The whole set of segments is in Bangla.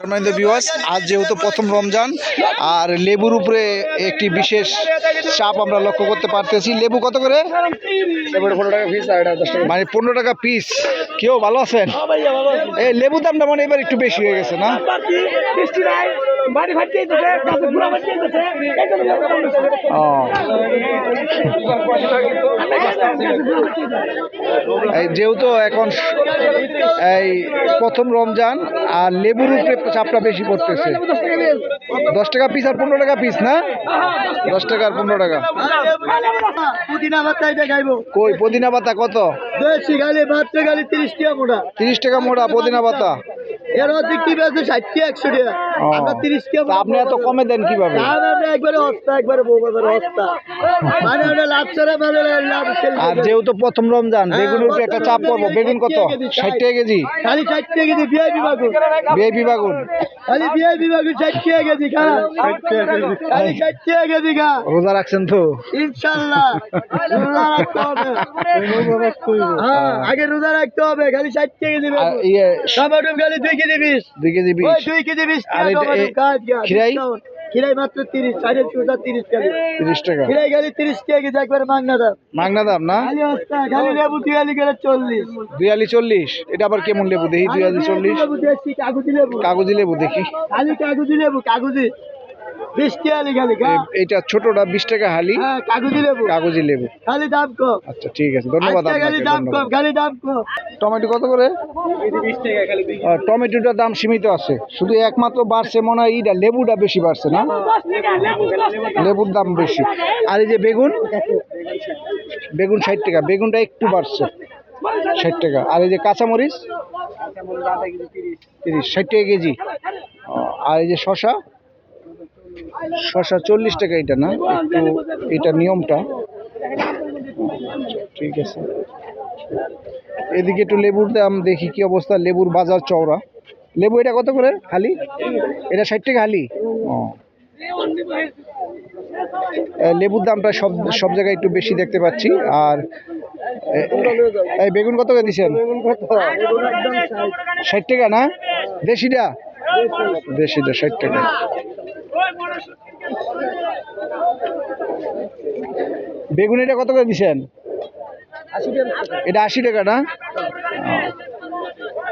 সম্মানিত বিওয়াস আজ যেহেতু প্রথম রমজান আর লেবুর উপরে একটি বিশেষ চাপ আমরা লক্ষ্য করতে পারতেছি। লেবু কত করে? মানে পনেরো টাকা পিস কেউ ভালো আছেন? এই লেবু দামটা মানে এবার একটু বেশি হয়ে গেছে না? এই যেহেতু এখন এই প্রথম রমজান আর লেবুর উপরে চাপটা বেশি পড়তেছে। দশ টাকা পিস আর পনেরো টাকা পিস না? দশ টাকা আর পনেরো টাকা। কই পুদিনা পাতা কত? তিরিশ টাকা মোটা তিরিশ টাকা মোটা পুদিনা পাতা। এর কি বেশি ষাট টাকা একশো টাকা আমরা তিরিশ টাকা আপনি এত কমে দেন কীভাবে? দাম আমরা একবারে হস্তা একবারে বউ বাজার হস্তা। মানে আমরা লাভ ছাড়া মানে লাভ আর যেহেতু প্রথম রমজান বেগুনের উপরে একটা চাপ পড়ব। বেগুন কত? ষাট। টাকা কেজি? খালি ষাট টাকা কেজি বিআইপি বাগুন। বিআইপি বাগুন। খালি বিয়ে টাকা কেজি খা খালি। টাকা কেজি রোজা রাখছেন তো? ইনশাল্লাহ। রোজা রাখতে হবে। হ্যাঁ আগে রোজা রাখতে হবে খালি বেগুন। ইয়ে টমেটো খালি দুই কেজি বিশ দুই কেজি ওই বিশ দুই কেজি বিশ আর খিরাই? খিরাই মাত্র তিরিশ সাড়ে চৌদা তিরিশ টাকা তিরিশ টাকা। খিরাই গেলে তিরিশ টাকা কেজি একবারে মাংনা দাম মাগনা দাম না? খালি অবস্থা খালি লেবু তিয়ালি করে চল্লিশ। দুই আলি চল্লিশ। এটা আবার কেমন লেবু? দেখি দুই আলি চল্লিশ। লেবু দেখছি কাগজি লেবু। কাগজি লেবু দেখি। খালি কাগজি লেবু কাগজি। বিশ। এটা ছোটটা বিশ টাকা হালি। হ্যাঁ কাগজি লেবু। কাগজি লেবু। খালি দাম কম। আচ্ছা ঠিক আছে ধন্যবাদ খালি দাম কম খালি দাম কম। টমেটো কত করে? টমেটোটার দাম সীমিত আছে। শুধু একমাত্র বাড়ছে মনে হয় ইটা লেবুটা বেশি বাড়ছে না? লেবুর দাম বেশি। আর এই যে বেগুন? বেগুন ষাট টাকা বেগুনটা একটু বাড়ছে। ষাট টাকা। আর এই যে কাঁচামরিচ? তিরিশ ষাট টাকা কেজি। আর এই যে শশা শশা চল্লিশ টাকা এটা না? একটু এটা নিয়মটা। ঠিক আছে। এদিকে একটু লেবুর দাম দেখি কি অবস্থা, লেবুর বাজার চওড়া। লেবু এটা কত করে হালি? এটা ষাট টাকা হালি? ও। লেবুর দামটা সব সব জায়গায় একটু বেশি দেখতে পাচ্ছি। আর বেগুন কত করে দিচ্ছেন ষাট টাকা না? দেশিটা? দেশিটা, ষাট টাকা। বেগুন এটা কত করে দিচ্ছেন এটা আশি টাকা না?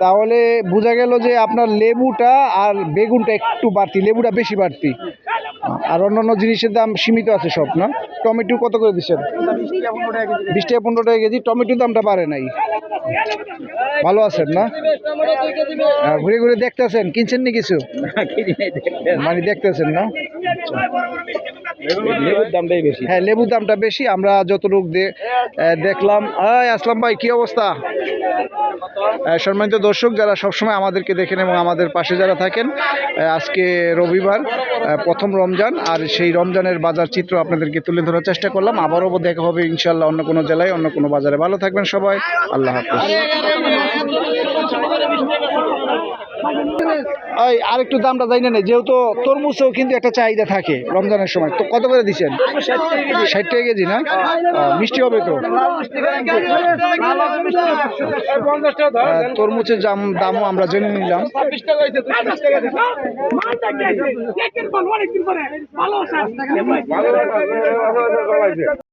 তাহলে বোঝা গেল যে আপনার লেবুটা আর বেগুনটা একটু বাড়তি লেবুটা বেশি বাড়তি। আর অন্যান্য জিনিসের দাম সীমিত আছে সব না? টমেটো কত করে দিচ্ছেন বিশ টাকা পনেরো টাকা কেজি টমেটোর দামটা বাড়ে নাই। ভালো আছেন না? ঘুরে ঘুরে দেখতেছেন? কিনছেন নি কিছু? মানে দেখতেছেন না? হ্যাঁ লেবুর দামটা বেশি। আমরা যতটুক দেখলাম। আসলাম ভাই কি অবস্থা? সম্মানিত দর্শক, যারা সবসময় আমাদেরকে দেখেন এবং আমাদের পাশে যারা থাকেন আজকে রবিবার প্রথম রমজান, আর সেই রমজানের বাজার চিত্র আপনাদেরকে তুলে ধরার চেষ্টা করলাম। আবারও দেখা হবে ইনশাল্লাহ অন্য কোনো জেলায়, অন্য কোনো বাজারে। ভালো থাকবেন সবাই। আল্লাহ হাফিজ। এই, আরেকটু দামটা জানি না, যেহেতু তরমুজও কিন্তু একটা চাহিদা থাকে রমজানের সময়। তো কত করে দিচ্ছেন? ষাট টাকা কেজি না? মিষ্টি হবে তো? তরমুজের দাম দামও আমরা জেনে নিলাম। ভালো